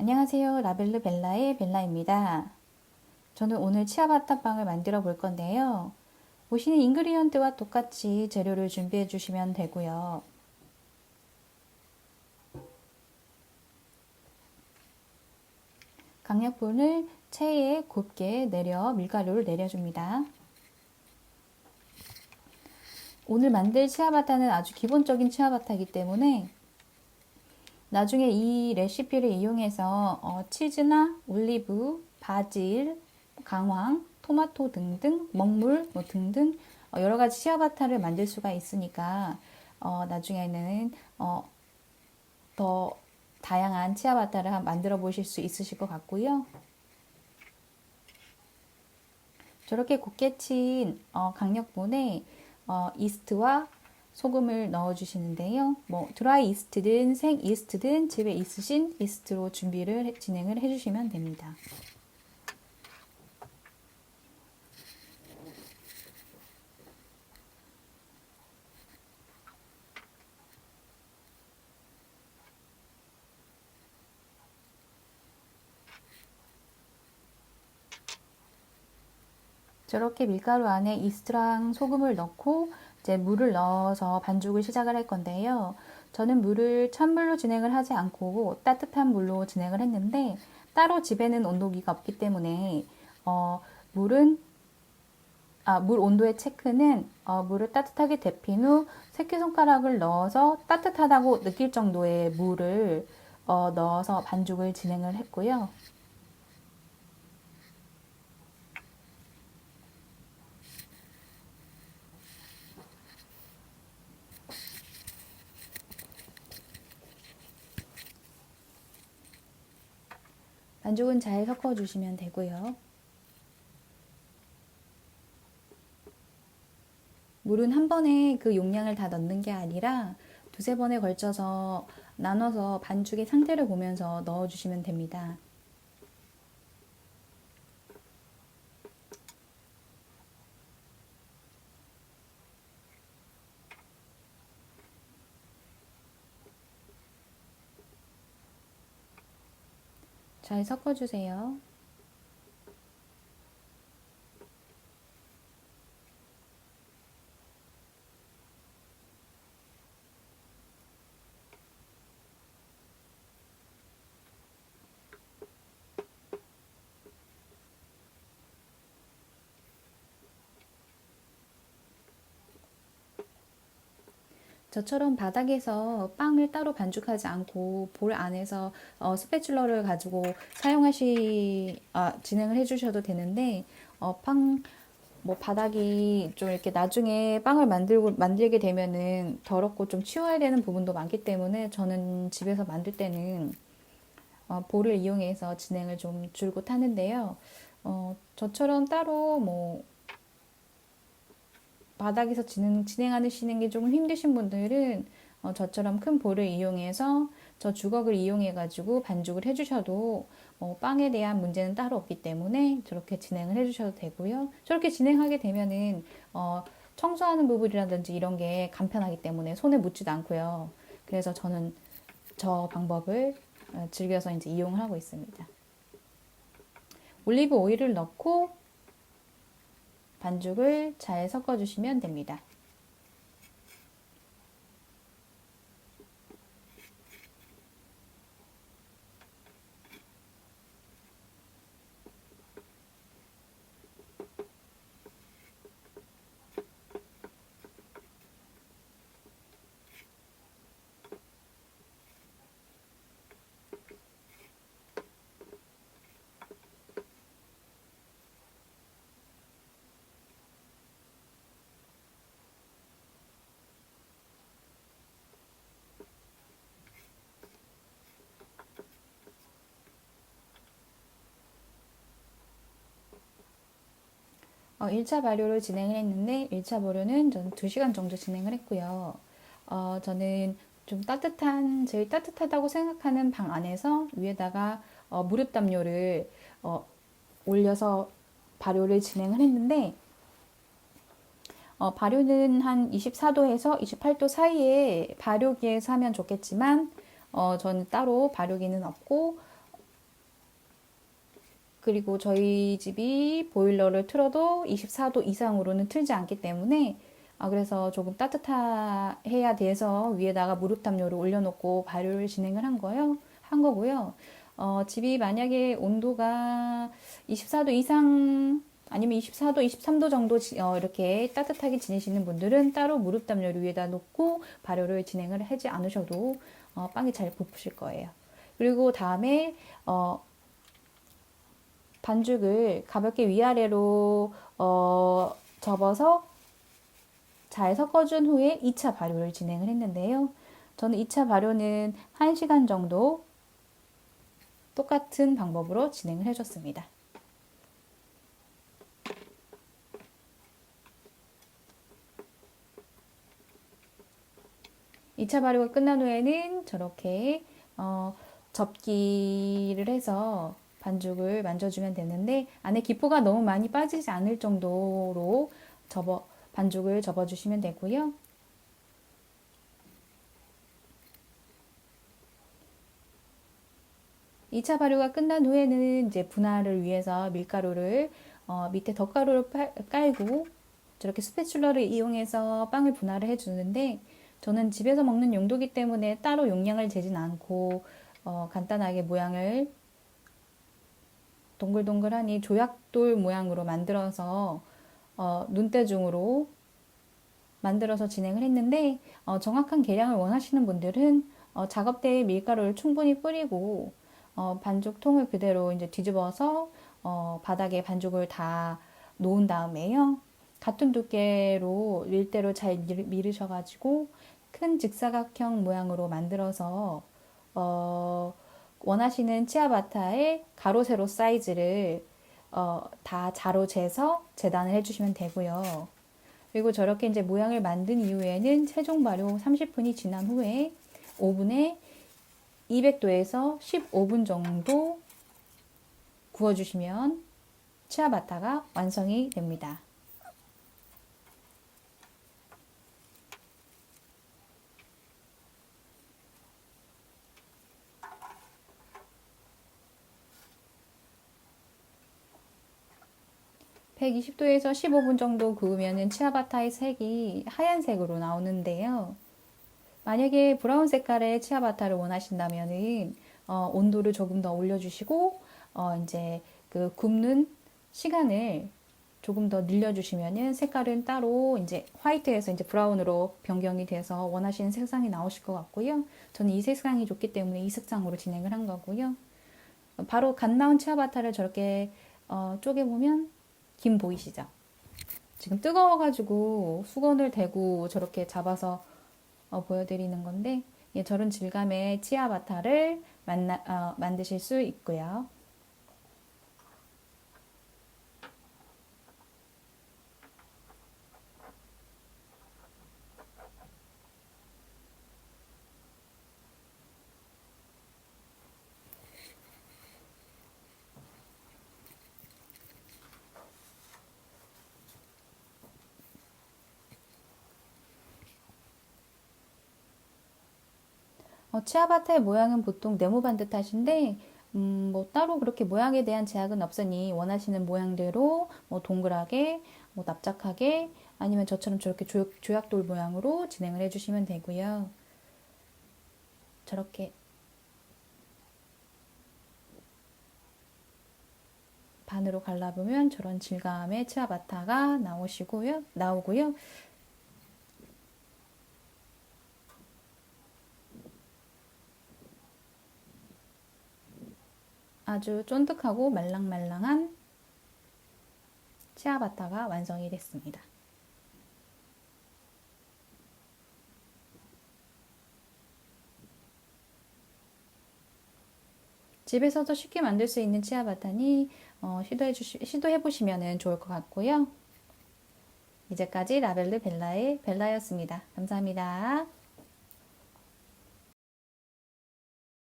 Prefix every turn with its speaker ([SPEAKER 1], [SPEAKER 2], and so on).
[SPEAKER 1] 안녕하세요. 라벨르 벨라의 벨라입니다. 저는 오늘 치아바타빵을 만들어 볼 건데요. 보시는 인그리언트와 똑같이 재료를 준비해 주시면 되고요. 강력분을 체에 곱게 내려 밀가루를 내려줍니다. 오늘 만들 치아바타는 아주 기본적인 치아바타이기 때문에 나중에 이 레시피를 이용해서 어, 치즈나 올리브, 바질, 강황, 토마토 등등 먹물 뭐 등등 어, 여러 가지 치아바타를 만들 수가 있으니까 어, 나중에는 어, 더 다양한 치아바타를 만들어 보실 수 있으실 것 같고요. 저렇게 곱게 친 어, 강력분에 어, 이스트와 소금을 넣어 주시는데요. 뭐 드라이 이스트든 생 이스트든 집에 있으신 이스트로 준비를 해, 진행을 해 주시면 됩니다. 저렇게 밀가루 안에 이스트랑 소금을 넣고 이제 물을 넣어서 반죽을 시작을 할 건데요. 저는 물을 찬물로 진행을 하지 않고 따뜻한 물로 진행을 했는데 따로 집에는 온도기가 없기 때문에 어, 물은 아, 물 온도의 체크는 어, 물을 따뜻하게 데핀 후 새끼손가락을 넣어서 따뜻하다고 느낄 정도의 물을 어, 넣어서 반죽을 진행을 했고요. 반죽은 잘 섞어주시면 되고요. 물은 한 번에 그 용량을 다 넣는 게 아니라 두세 번에 걸쳐서 나눠서 반죽의 상태를 보면서 넣어주시면 됩니다. 잘 섞어주세요. 저처럼 바닥에서 빵을 따로 반죽하지 않고 볼 안에서 어, 스패츌러를 가지고 사용하시 아, 진행을 해주셔도 되는데 어, 빵 뭐 바닥이 좀 이렇게 나중에 빵을 만들고 만들게 되면은 더럽고 좀 치워야 되는 부분도 많기 때문에 저는 집에서 만들 때는 어, 볼을 이용해서 진행을 좀 줄곧 하는데요. 어, 저처럼 따로 뭐 바닥에서 진행, 진행하시는 게 조금 힘드신 분들은 어, 저처럼 큰 볼을 이용해서 저 주걱을 이용해 가지고 반죽을 해주셔도 어, 빵에 대한 문제는 따로 없기 때문에 저렇게 진행을 해주셔도 되고요. 저렇게 진행하게 되면은 어, 청소하는 부분이라든지 이런 게 간편하기 때문에 손에 묻지도 않고요. 그래서 저는 저 방법을 어, 즐겨서 이제 이용을 하고 있습니다. 올리브 오일을 넣고 반죽을 잘 섞어주시면 됩니다. 어, 1차 발효를 진행을 했는데 1차 발효는 저는 2시간 정도 진행을 했고요. 어, 저는 좀 따뜻한 제일 따뜻하다고 생각하는 방 안에서 위에다가 어, 무릎 담요를 어, 올려서 발효를 진행을 했는데 어, 발효는 한 24도에서 28도 사이에 발효기에서 하면 좋겠지만 어, 저는 따로 발효기는 없고 그리고 저희 집이 보일러를 틀어도 24도 이상으로는 틀지 않기 때문에 아, 그래서 조금 따뜻해야 돼서 위에다가 무릎 담요를 올려놓고 발효를 진행을 한 거요. 한 거고요. 어, 집이 만약에 온도가 24도 이상 아니면 24도, 23도 정도 지- 어, 이렇게 따뜻하게 지내시는 분들은 따로 무릎 담요를 위에다 놓고 발효를 진행을 하지 않으셔도 어, 빵이 잘 부푸실 거예요. 그리고 다음에 어, 반죽을 가볍게 위아래로 어, 접어서 잘 섞어준 후에 2차 발효를 진행을 했는데요. 저는 2차 발효는 1시간 정도 똑같은 방법으로 진행을 해줬습니다. 2차 발효가 끝난 후에는 저렇게 어, 접기를 해서 반죽을 만져주면 되는데 안에 기포가 너무 많이 빠지지 않을 정도로 접어 반죽을 접어주시면 되고요. 이차 발효가 끝난 후에는 이제 분할을 위해서 밀가루를 어, 밑에 덧가루를 팔- 깔고 저렇게 스패츌러를 이용해서 빵을 분할을 해주는데 저는 집에서 먹는 용도기 때문에 따로 용량을 재진 않고 어, 간단하게 모양을 동글동글하니 조약돌 모양으로 만들어서 어, 눈대중으로 만들어서 진행을 했는데 어, 정확한 계량을 원하시는 분들은 어, 작업대에 밀가루를 충분히 뿌리고 어, 반죽통을 그대로 이제 뒤집어서 어, 바닥에 반죽을 다 놓은 다음에요. 같은 두께로 밀대로 잘 밀- 밀으셔가지고 큰 직사각형 모양으로 만들어서 어, 원하시는 치아바타의 가로 세로 사이즈를 어, 다 자로 재서 재단을 해주시면 되고요. 그리고 저렇게 이제 모양을 만든 이후에는 최종 발효 30분이 지난 후에 오븐에 200도에서 15분 정도 구워주시면 치아바타가 완성이 됩니다. (120도에서 15분) 정도 구우면은 치아바타의 색이 하얀색으로 나오는데요. 만약에 브라운 색깔의 치아바타를 원하신다면은 어, 온도를 조금 더 올려주시고 어, 이제 그 굽는 시간을 조금 더 늘려주시면은 색깔은 따로 이제 화이트에서 이제 브라운으로 변경이 돼서 원하시는 색상이 나오실 것 같고요. 저는 이 색상이 좋기 때문에 이 색상으로 진행을 한 거고요. 바로 갓 나온 치아바타를 저렇게 어, 쪼개보면 김 보이시죠? 지금 뜨거워가지고 수건을 대고 저렇게 잡아서 어, 보여드리는 건데 예, 저런 질감의 치아바타를 만나, 어, 만드실 수 있고요. 어, 치아바타의 모양은 보통 네모 반듯 탓인데 음, 뭐 따로 그렇게 모양에 대한 제약은 없으니 원하시는 모양대로 뭐 동그랗게, 뭐 납작하게 아니면 저처럼 저렇게 조약, 조약돌 모양으로 진행을 해주시면 되고요. 저렇게 반으로 갈라보면 저런 질감의 치아바타가 나오시고요, 나오고요. 아주 쫀득하고 말랑말랑한 치아바타가 완성이 됐습니다. 집에서도 쉽게 만들 수 있는 치아바타니 어, 시도해 주시, 시도해 보시면 좋을 것 같고요. 이제까지 라벨르 벨라의 벨라였습니다. 감사합니다.